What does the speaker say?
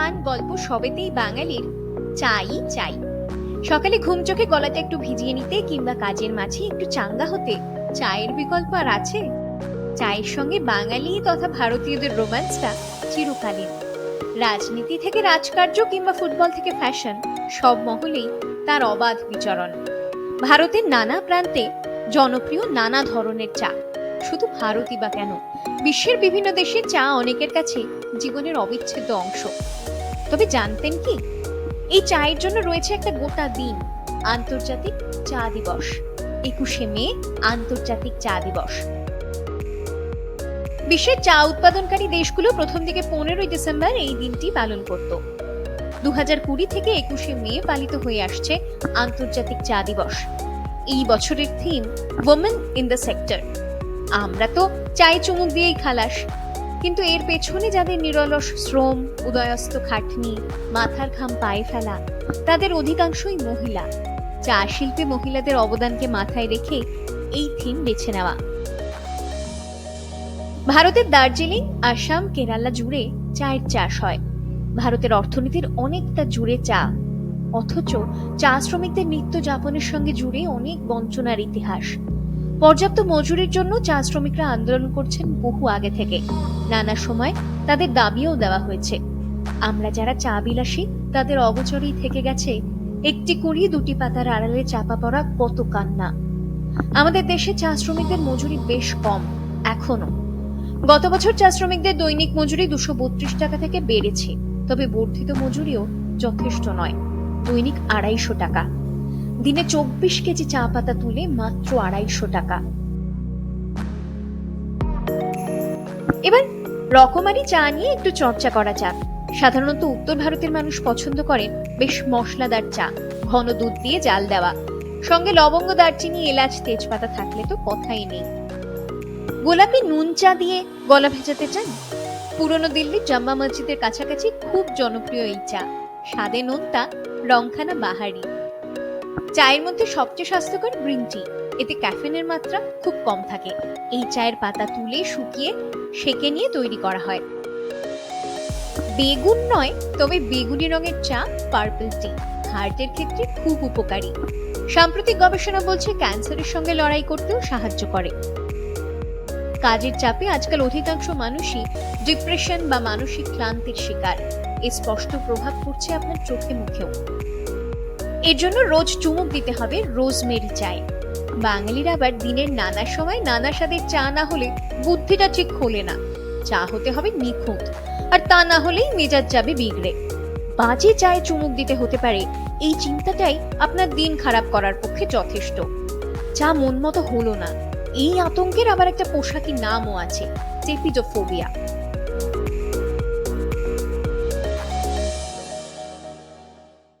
গান গল্প সবেতেই বাঙালির চাই চাই। সকালে ঘুম চোখে গলাটা একটু ভিজিয়ে নিতে কিংবা কাজের মাঝে একটু চাঙ্গা হতে চায়ের বিকল্প আর আছে? চায়ের সঙ্গে বাঙালি তথা ভারতীয়দের রোম্যান্সটা চিরকালীন। রাজনীতি থেকে রাজকার্য কিংবা ফুটবল থেকে ফ্যাশন, সব মহলেই তার অবাধ বিচরণ। ভারতের নানা প্রান্তে জনপ্রিয় নানা ধরনের চা। শুধু ভারতই বা কেন? বিশ্বের বিভিন্ন দেশে চা অনেকের কাছে জীবনের অবিচ্ছেদ্য অংশ। তবে জানতেন কি? এই চায়ের জন্য রয়েছে একটা গোটা দিন, আন্তর্জাতিক চা দিবস। একুশে মে, আন্তর্জাতিক চা দিবস। বিশ্বের চা উৎপাদনকারী দেশগুলো প্রথম দিকে পনেরোই ডিসেম্বর এই দিনটি পালন করত। দু কুড়ি থেকে একুশে মে পালিত হয়ে আসছে আন্তর্জাতিক চা দিবস। এই বছরের theme women in the sector আমরা তো চাই চুমুক দিয়েই খালাস। কিন্তু এর পেছনে যাদের নিরলস শ্রম, উদয়স্ত খাটনি, মাথার ঘাম পায়ে ফেলা, তাদের অধিকাংশই মহিলা। চা শিল্পে মহিলাদের অবদানকে মাথায় রেখে এই থিম বেছে নেওয়া। ভারতের দার্জিলিং, আসাম, কেরালা জুড়ে চায়ের চাষ হয়। ভারতের অর্থনীতির অনেকটা জুড়ে চা, অথচ চা শ্রমিকদের নিত্য যাপনের সঙ্গে জুড়ে অনেক বঞ্চনার ইতিহাস। পর্যাপ্ত মজুরির জন্য চা শ্রমিকরা আন্দোলন করছেন বহু আগে থেকে। নানা সময় তাদের দাবিও দেওয়া হয়েছে। আমরা যারা চা বিলাসী তাদের অগোচরেই থেকে গেছে, একটি কুড়ি দুটি পাতার আড়ালে চাপা পড়া কত কান্না। আমাদের দেশে চা শ্রমিকদের মজুরি বেশ কম, এখনও। গত বছর চা শ্রমিকদের দৈনিক মজুরি দুশো বত্রিশ টাকা থেকে বেড়েছে, তবে বর্ধিত মজুরিও যথেষ্ট নয়, দৈনিক আড়াইশো টাকা। দিনে চব্বিশ কেজি চা পাতা তুলে মাত্র আড়াইশো টাকা। এবার রকমারি চা নিয়ে একটু চর্চা করা যাক। সাধারণত উত্তর ভারতের মানুষ পছন্দ করেন বেশ মশলাদার চা, ঘন দুধ দিয়ে জাল দেওয়া। সঙ্গে লবঙ্গ, দারচিনি, এলাচ, তেজপাতা থাকলে তো কথাই নেই। গোলাপি নুন চা দিয়ে গলা ভেজাতে চান? পুরনো দিল্লির জাম্মা মসজিদের কাছাকাছি খুব জনপ্রিয় এই চা। স্বাদে নোনতা, রংখানা বাহারি। চায়ের মধ্যে সবচেয়ে স্বাস্থ্যকর গ্রিন টি। এতে ক্যাফেনের মাত্রা খুব কম থাকে। এই চায়ের পাতা তুলে শুকিয়ে সেকে নিয়ে তৈরি করা হয়। বেগুন নয়, তবে বেগুনি রঙের চা, পার্পল টি হার্টের ক্ষেত্রে খুব উপকারী। সাম্প্রতিক গবেষণা বলছে ক্যান্সারের সঙ্গে লড়াই করতেও সাহায্য করে। কাজের চাপে আজকাল অধিকাংশ মানুষই ডিপ্রেশন বা মানসিক ক্লান্তির শিকার। এর স্পষ্ট প্রভাব পড়ছে আপনার চোখে মুখেও। এর জন্য রোজ চুমুক দিতে হবে রোজমেরি চায়। বাঙালিরা আবার দিনের নানা সময় নানা স্বাদের চা না হলে বুদ্ধিটা ঠিক খোলে না। চা হতে হবে নিখুঁত, আর তা না হলেই মেজাজ যাবে বিগড়ে। বাজে চায়ে চুমুক দিতে হতে পারে, এই চিন্তাটাই আপনার দিন খারাপ করার পক্ষে যথেষ্ট। চা মন মতো হলো না, এই আতঙ্কের আবার একটা পোশাকি নামও আছে টেপিডোফোবিয়া